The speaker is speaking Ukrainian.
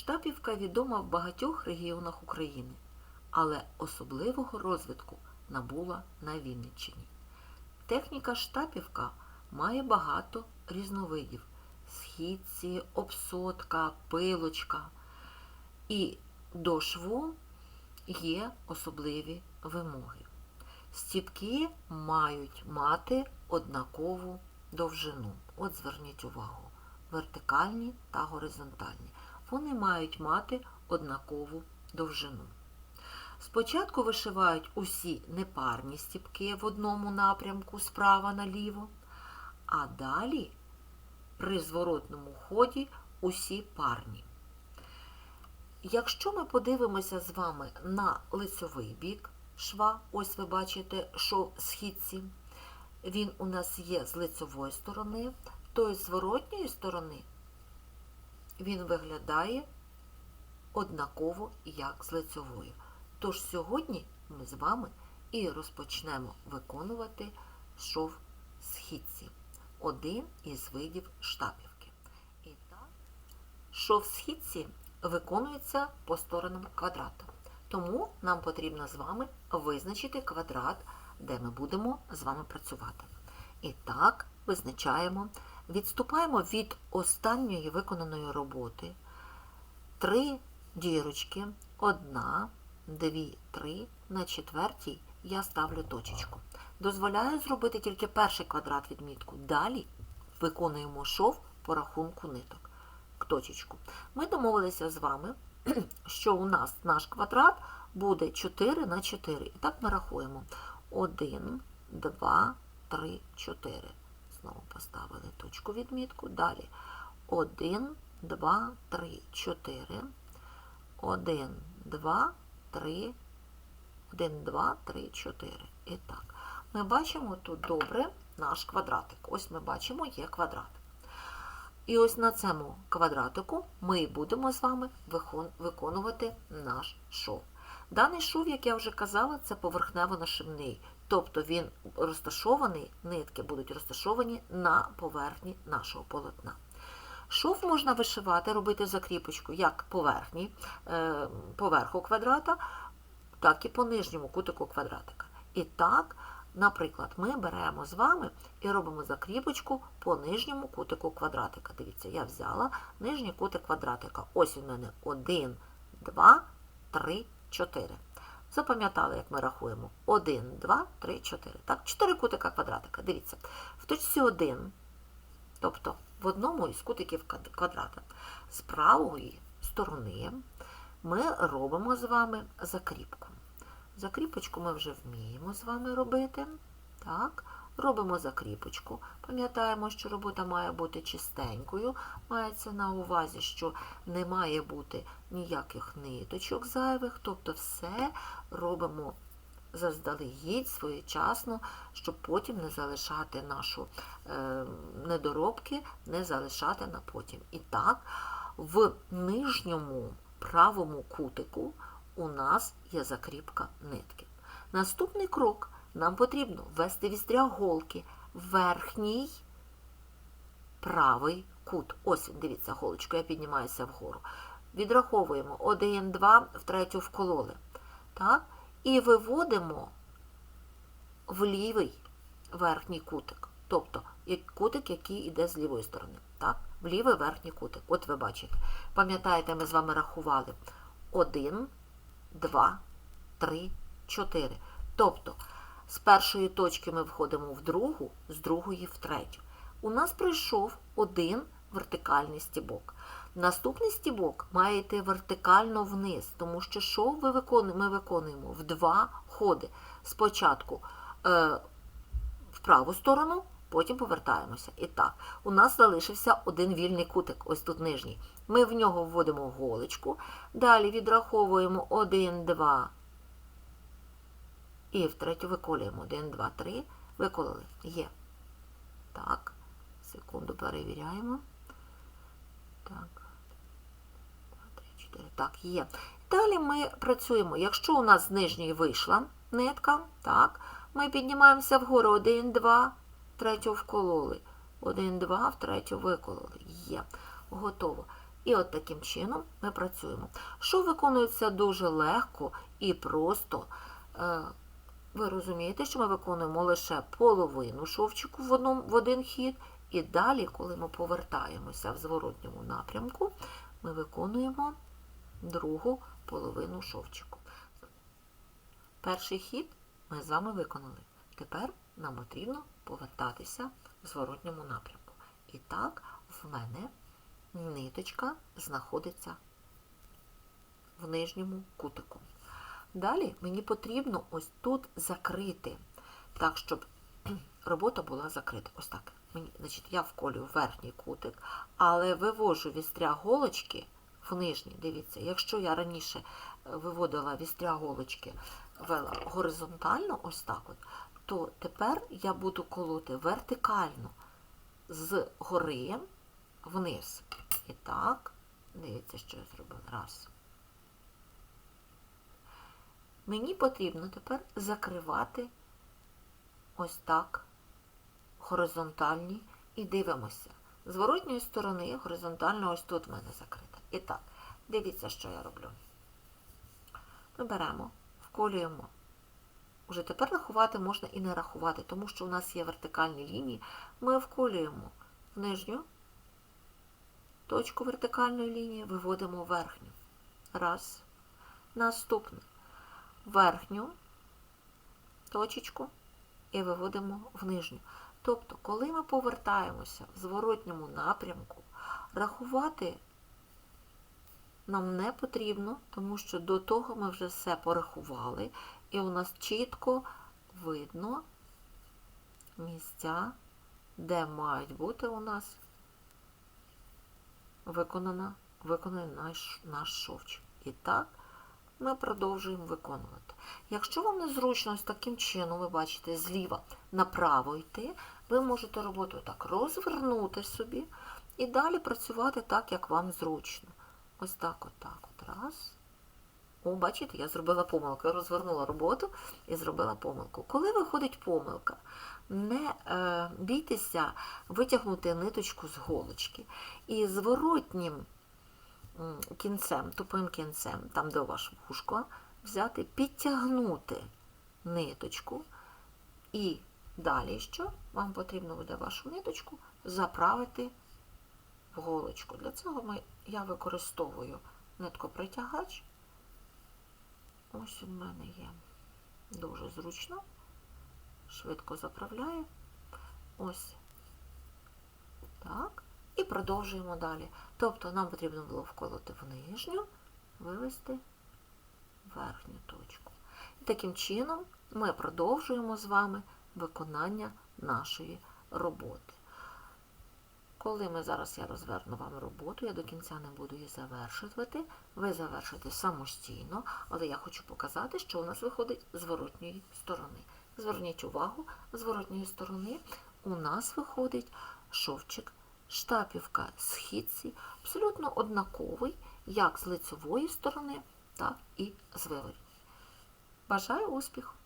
Штапівка відома в багатьох регіонах України, але особливого розвитку набула на Вінниччині. Техніка штапівка має багато різновидів: східці, обсотка, пилочка. І до шву є особливі вимоги. Стіпки мають мати однакову довжину. От зверніть увагу, вертикальні та горизонтальні. Вони мають мати однакову довжину. Спочатку вишивають усі непарні стіпки в одному напрямку справа наліво, а далі при зворотному ході усі парні. Якщо ми подивимося з вами на лицьовий бік шва, ось ви бачите, шов східці, він у нас є з лицьової сторони, то з зворотньої сторони він виглядає однаково, як з лицьової. Тож сьогодні ми з вами і розпочнемо виконувати шов східці, один із видів штапівки. І так, шов східці виконується по сторонам квадрата. Тому нам потрібно з вами визначити квадрат, де ми будемо з вами працювати. І так, визначаємо, відступаємо від останньої виконаної роботи. Три дірочки, одна, дві, три. На четвертій я ставлю точечку. Дозволяю зробити тільки перший квадрат відмітку. Далі виконуємо шов по рахунку ниток. К точечку. Ми домовилися з вами, що у нас наш квадрат буде 4 на 4. І так ми рахуємо. 1, 2, 3, 4. Знову поставили точку відмітку. Далі 1, 2, 3, 4. 1, 2, 3, 1, 2, 3, 4. І так. Ми бачимо тут добре наш квадратик. Ось ми бачимо, є квадрат. І ось на цьому квадратику ми будемо з вами виконувати наш шов. Даний шов, як я вже казала, це поверхнево-нашивний, тобто він розташований, нитки будуть розташовані на поверхні нашого полотна. Шов можна вишивати, робити закріпочку як поверхні, поверху квадрата, так і по нижньому кутику квадратика. І так, наприклад, ми беремо з вами і робимо закріпочку по нижньому кутику квадратика. Дивіться, я взяла нижній кутик квадратика. Ось у мене 1, 2, 3, 4. Запам'ятали, як ми рахуємо. 1, 2, 3, 4. Так, 4 кутика квадратика. Дивіться, в точці 1, тобто в одному із кутиків квадрата, з правої сторони ми робимо з вами закріпку. Закріпочку ми вже вміємо з вами робити. Так, Робимо закріпочку. Пам'ятаємо, що робота має бути чистенькою. Мається на увазі, що не має бути ніяких ниточок зайвих, тобто все робимо заздалегідь своєчасно, щоб потім не залишати нашу е, недоробки, не залишати на потім. І так, в нижньому правому кутику у нас є закріпка нитки. Наступний крок нам потрібно ввести вістря голки в верхній правий кут. Ось, дивіться, голочку, я піднімаюся вгору. Відраховуємо 1, 2, в третю вкололи. Так? І виводимо в лівий верхній кутик. Тобто кутик, який йде з лівої сторони. Так? В лівий верхній кутик. От ви бачите. Пам'ятаєте, ми з вами рахували 1, 2, 3, 4. Тобто, з першої точки ми входимо в другу, з другої в третю. У нас прийшов один вертикальний стібок. Наступний стібок має йти вертикально вниз, тому що шов ми виконуємо, ми виконуємо в два ходи. Спочатку е, в праву сторону, потім повертаємося. І так, у нас залишився один вільний кутик, ось тут нижній. Ми в нього вводимо голочку, далі відраховуємо 1, 2. І втретю виколюємо 1, 2, 3. Виколили. Є. Так. Секунду перевіряємо. Так. 2, 3, 4. Так, є. Далі ми працюємо. Якщо у нас з нижньої вийшла нитка, так, ми піднімаємося вгору 1, 2, третю вкололи. 1, 2, в третю викололи. Є. Готово. І от таким чином ми працюємо. Що виконується дуже легко і просто. Ви розумієте, що ми виконуємо лише половину шовчику в, одному, в один хід, і далі, коли ми повертаємося в зворотньому напрямку, ми виконуємо другу половину шовчику. Перший хід ми з вами виконали. Тепер нам потрібно повертатися в зворотньому напрямку. І так, в мене ниточка знаходиться в нижньому кутику. Далі мені потрібно ось тут закрити, так, щоб робота була закрита. Ось так. Мені, значить, я вколюю верхній кутик, але вивожу вістря голочки в нижній. Дивіться, якщо я раніше е, виводила вістря голочки вела горизонтально, ось так от, то тепер я буду колоти вертикально з гори вниз. І так, дивіться, що я зробила. Раз. Мені потрібно тепер закривати ось так горизонтальні і дивимося. З воротньої сторони горизонтально ось тут в мене закрита. І так, дивіться, що я роблю. Ми беремо, вколюємо. Уже тепер рахувати можна і не рахувати, тому що у нас є вертикальні лінії. Ми вколюємо в нижню точку вертикальної лінії, виводимо верхню. Раз. Наступне. Верхню точечку і виводимо в нижню. Тобто, коли ми повертаємося в зворотньому напрямку, рахувати нам не потрібно, тому що до того ми вже все порахували, і у нас чітко видно місця, де мають бути у нас виконана, виконаний наш, наш шовчик. І так ми продовжуємо виконувати. Якщо вам незручно ось таким чином, ви бачите, зліва направо йти, ви можете роботу так розвернути собі і далі працювати так, як вам зручно. Ось так, от так, от раз. О, бачите, я зробила помилку. Я розвернула роботу і зробила помилку. Коли виходить помилка, не е, бійтеся витягнути ниточку з голочки. І зворотнім кінцем, тупим кінцем, там де ваше вушко, взяти, підтягнути ниточку. І далі що? Вам потрібно буде вашу ниточку заправити в голочку. Для цього ми, я використовую ниткопритягач. Ось у мене є дуже зручно. Швидко заправляю. Ось так. І продовжуємо далі. Тобто нам потрібно було вколоти в нижню, вивести верхню точку. І таким чином ми продовжуємо з вами виконання нашої роботи. Коли ми зараз я розверну вам роботу, я до кінця не буду її завершувати. Ви завершите самостійно, але я хочу показати, що у нас виходить з зворотньої сторони. Зверніть увагу, з зворотньої сторони у нас виходить шовчик, штапівка східці, абсолютно однаковий, як з лицевої сторони, так і з виворітньої. Бажаю успіху!